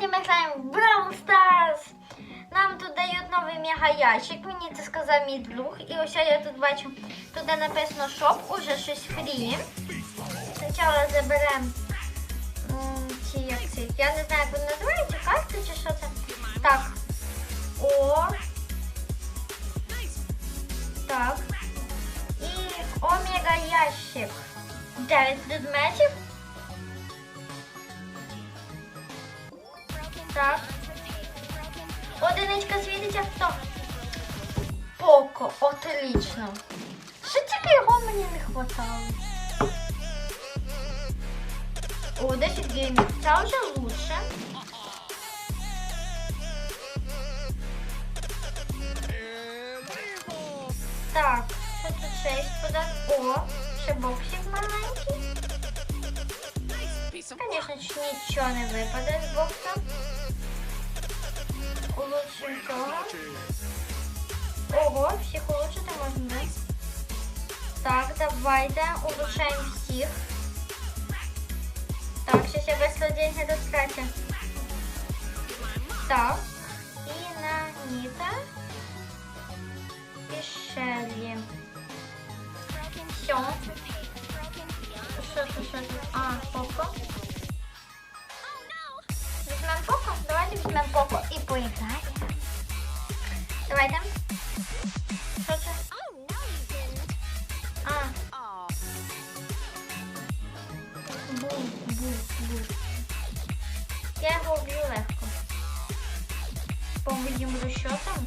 Сьогодні ми граємо в Brawl Stars. Нам тут дають новий мега-ящик. Мені це сказав мій друг. І ось я тут бачу, тут написано шоп, уже щось фрі. Спочатку заберемо ці як ці. Я не знаю, як вони називаються, карти чи що це. Так. О. Так. І омега ящик. 9 предметів. Так. Одиничка світиться. Так. Поко, отлично. Що тільки його мені не хватало. О, 10 геймів. Це вже лучше. Так, що тут 6 подай. О, ще боксик маленький. Ж нічого не випаде з бокса. Улучшим цього. Ого, всіх улучшити можна, да? Так, давайте улучшаємо всіх. Так, сейчас я весело деньги достатньо. Так. І на Ніта. І Шеллі. Все. Що тут, що тут? А, Поко. Візьмемо Поко? Давайте візьмемо Поко і поіграємо. Давайте. Що це? А, бу, бу, бу. Я його вб'ю легко. По моїм розчотам.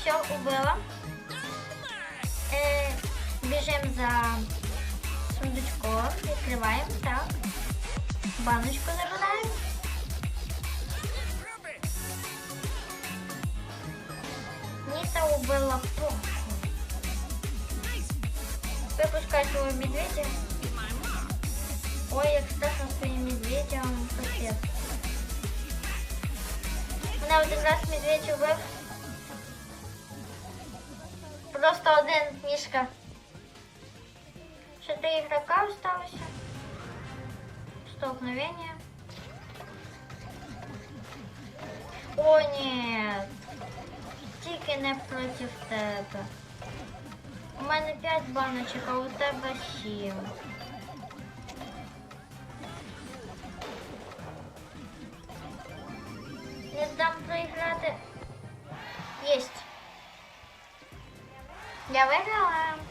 Все, убила. Е, біжимо за сундучком, відкриваємо, так. Баночку забираємо. Ніта убила поху. Выпускай своего медведя. Ой, я страшно своим медведем капец. Мене один раз медведь убив. Просто один мішка. Ще три ігрока осталося. Столкновение. О, нет. Тільки не проти тебе. У мене 5 баночок, а у тебе 7. Не дам проіграти. Єсть. Я виграла.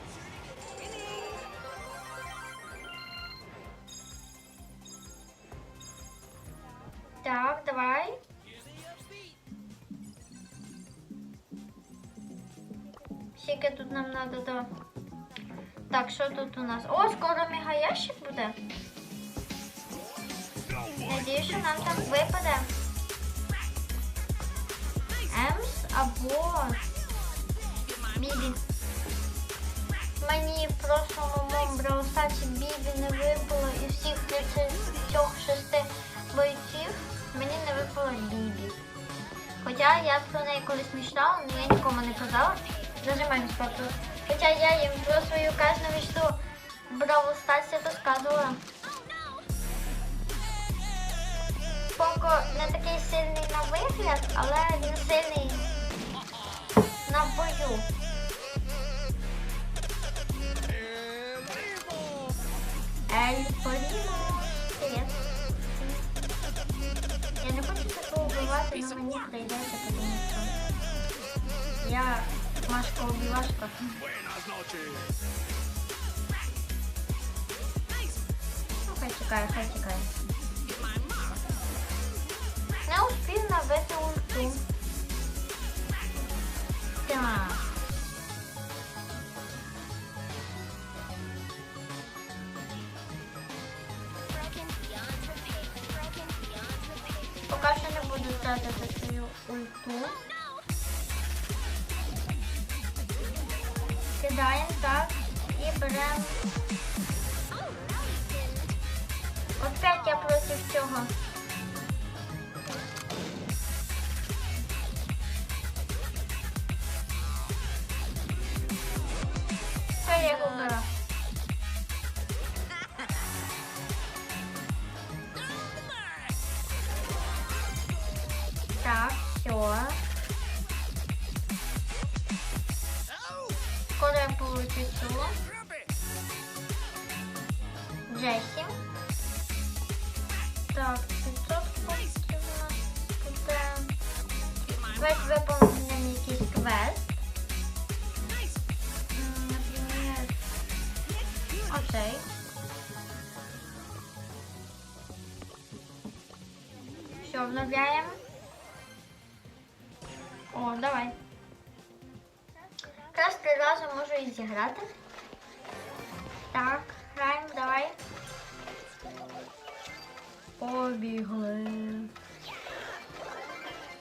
Скільки тут нам надо до. Так, що тут у нас? О, скоро мегаящик буде. Надіюсь, що нам там випаде. Емс або Бібі. Мені в прошлому браустаці Бібі не випало і всіх 36 бойців мені не випало Бібі. Хоча я про неї колись мечтала, але я нікому не казала. Зажимаємо спорту. Хоча я їм про свою кожну мечту Бравл Старсі розказувала. Поко не такий сильний на вигляд, але він сильний на бою. Ель. Привіт. Я не хочу такого вбивати, але мені прийдеться, тому я Машка убивашка. Ну, хай чекає, хай чекає. Не успів набити ульту. Так. Поки що не буду тратити свою ульту. Кидаємо так і беремо. Опять я проти цього. Все, я його вбила. Оцей. Все, обновляємо. О, давай. Якраз три рази можу і. Так, граємо, давай. Побігли.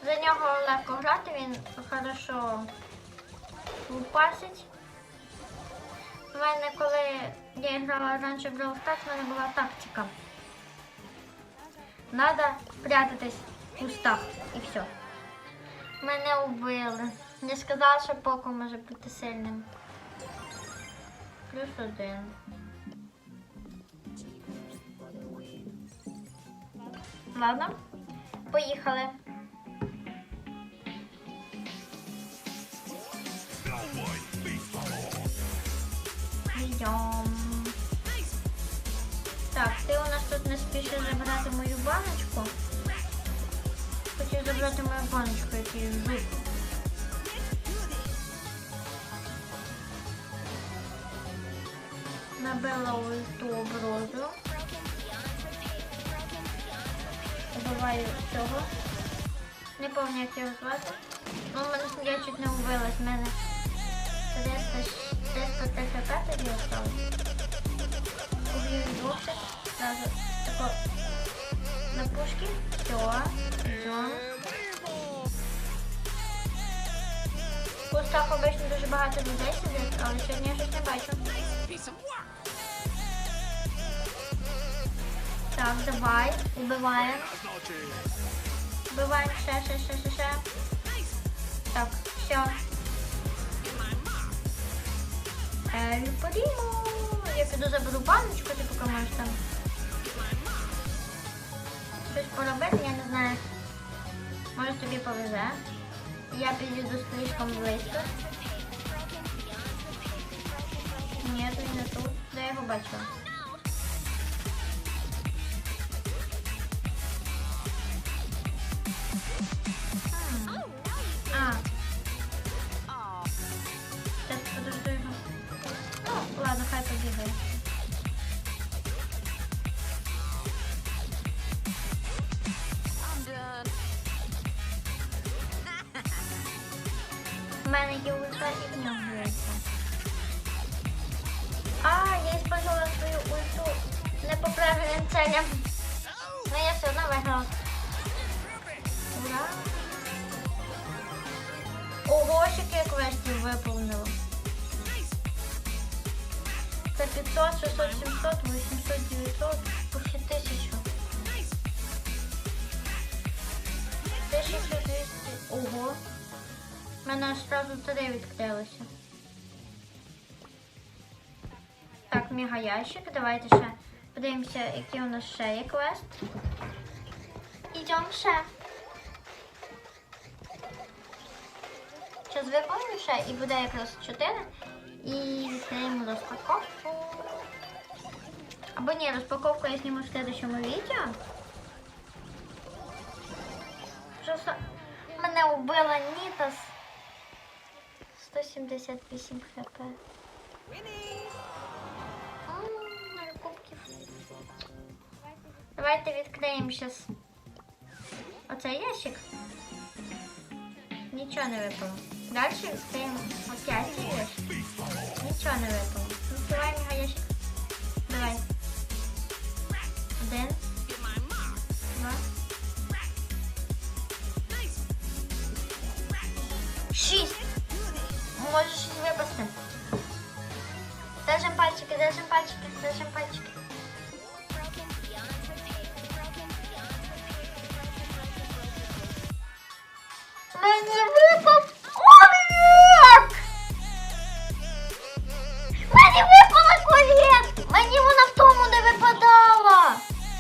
За нього легко грати, він хорошо лупасить. У мене, коли я грала раніше в Brawl Stars, в мене була тактика. Надо прятатись в кустах і все. Мене убили. Не сказала, що Поко може бути сильним. Плюс один. Ладно, поїхали. Йдем. Так, ти у нас тут не спішиш забрати мою баночку. Хотів забрати мою баночку, який жук. Набила ульту оброзу. Убиваю цього. Не пам'ятаю, як його звати. Ну, мене я чуть не вбилась, мене 300, 300 ТХП тоді осталось. Убью тако на пушки. Все. В кустах обично дуже багато людей сидить, але сьогодні я щось не бачу. Так, давай, убиваємо. Убиваємо ще, ще, ще, ще, ще. Так, все. Ель Прімо. Я піду заберу баночку, ти поки можеш там. Щось поробити, я не знаю. Може тобі повезе. Я підійду слишком близько. Ні, тут не тут. Де я його бачила? Ого, скільки квестів виповнила. Це 500, 600, 700, 800, 900, почти 1000. 1200. Ого. У мене аж одразу три відкрилося. Так, мега ящик. Давайте ще подивимося, який у нас ще є квест. Ідемо ще. Зараз виповню ще і буде якраз 4. І відкриємо розпаковку. Або ні, розпаковку я зніму в следующому відео. Просто мене убила Нітас. 178 хп. Давайте відкриємо зараз оцей ящик. Нічого не випало. Далі відкриємо опять ящик. Нічого не випало. Відкриваємо його ящик. Давай. Один. Два. Шість. Може щось випасти. Держим пальчики, держим пальчики, держим пальчики. Мені випав колєк! Мені випала колєк! Мені вона в тому не випадала!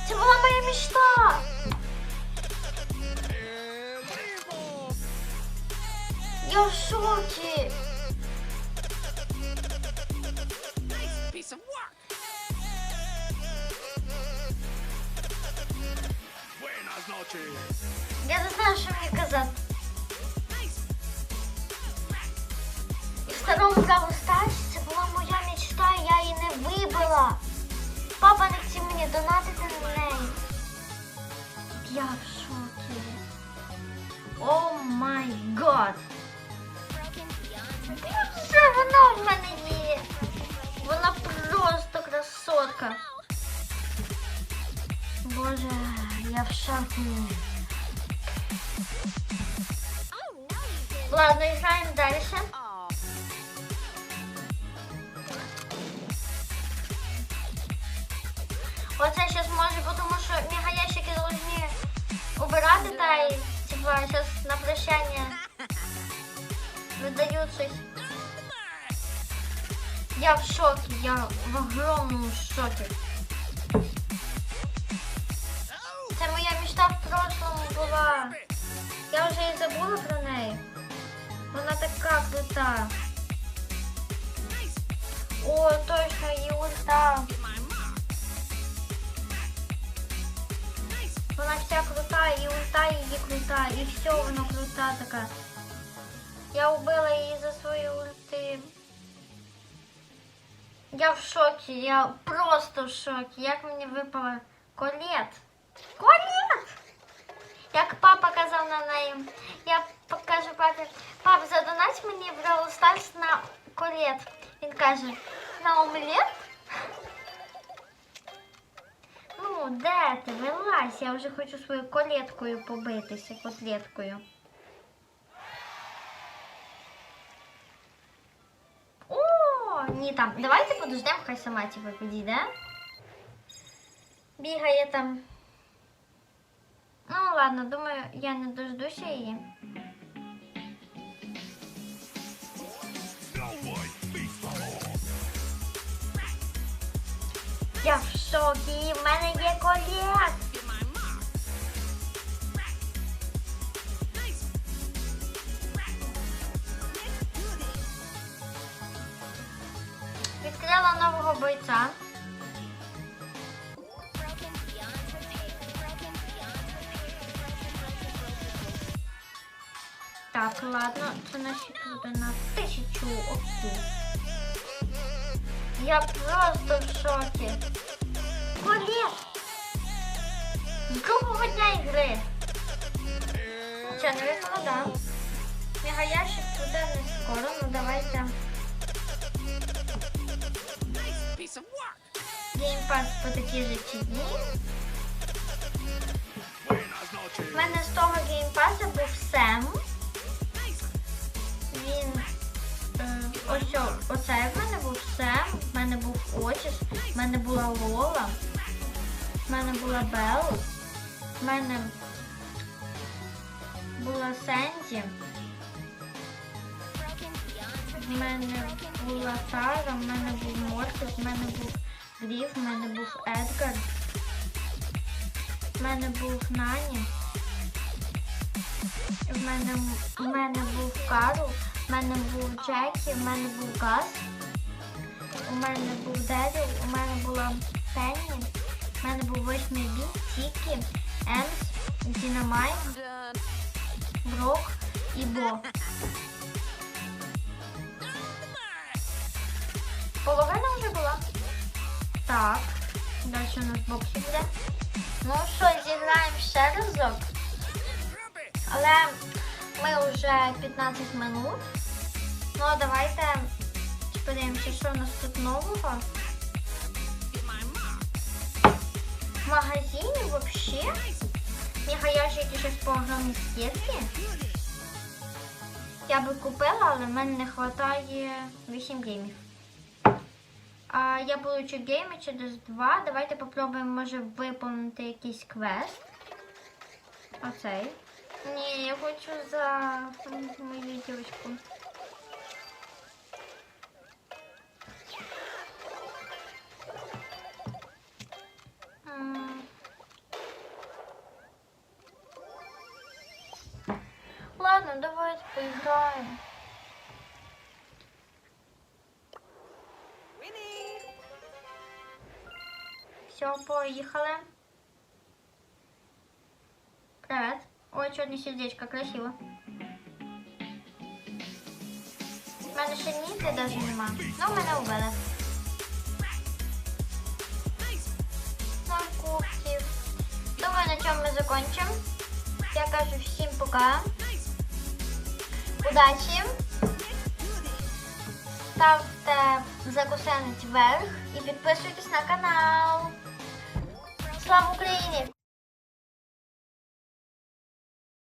Це була моя мечта! Я в шокі! piece of work. Buenas noches. Я не знаю, що мені казати. І в старому це була моя мечта, я її не вибила. Папа не хотів мені донатити на неї. Я в шокі. О май гад. Все, вона в мене є. Вона просто красотка. Боже, я в шокі. Ладно, играем дальше. Оце зараз може, бо тому що мегаящики должны убирати та й типа зараз на прощання видають щось. Я в шокі, я в огромному шокі. Це моя мечта в прошлому була. Я вже і забула про неї. Вона така крута. О, точно, її ульта. Вона вся крута, і ульта її крута, і все вона крута така. Я убила її за свої ульти. Я в шокі, я просто в шокі. Як мені випало колет. Колет! Як папа казав на неї, я покажу папі, пап, задонать мені в Brawl Stars на колет. Він каже, на омлет? Ну, де ти? Вилазь, я вже хочу своєю колеткою побитися, котлеткою. О, ні там. Давайте подождемо, хай сама типу підійде. Бігає там. Ну ладно, думаю, я не дождуся її. Я в шокі, в мене є колет. Відкрила нового бойця. Так, ладно, це наші буде на тисячу очків. Я просто в шокі. Колет! З другого дня ігри. Це не викладав. Мегаящик туди не скоро, ну давайте. Геймпас по такій же noches. У мене з того геймпаса був Сем. Отіс, в мене була Лола, в мене була Белл, в мене була Сенді, в мене була Тара, в мене був Мортис, в мене був Гріф, в мене був Едгар, в мене був Нані. В мене був Карл, в мене був Джекі, в мене був Газ, у мене був Деріл, у мене була Пенні, в мене був восьмий бій, Тікі, Емс, Дінамайт, Done. Брок і Бо. Половина вже була. Так, далі у нас боксі буде. Ну що, зіграємо ще разок. Але ми вже 15 минут. Ну, давайте подивимося, що у нас тут нового. В магазині вообще мегаящики щось по огромній скидці. Я би купила, але в мене не вистачає 8 геймів. А я получу гейми через 2. Давайте попробуємо, може, виповнити якийсь квест. Оцей. Ні, я хочу за мою дівчинку. Все, поїхали. Привет. Ой, чорне сердечко, красиво. У мене ще ніде даже нема. Ну, в мене убили. Кубків. Думаю, на цьому ми закончимо. Я кажу всім пока. Удачі. Ставте закусенець вверх і підписуйтесь на канал. Слава Україні!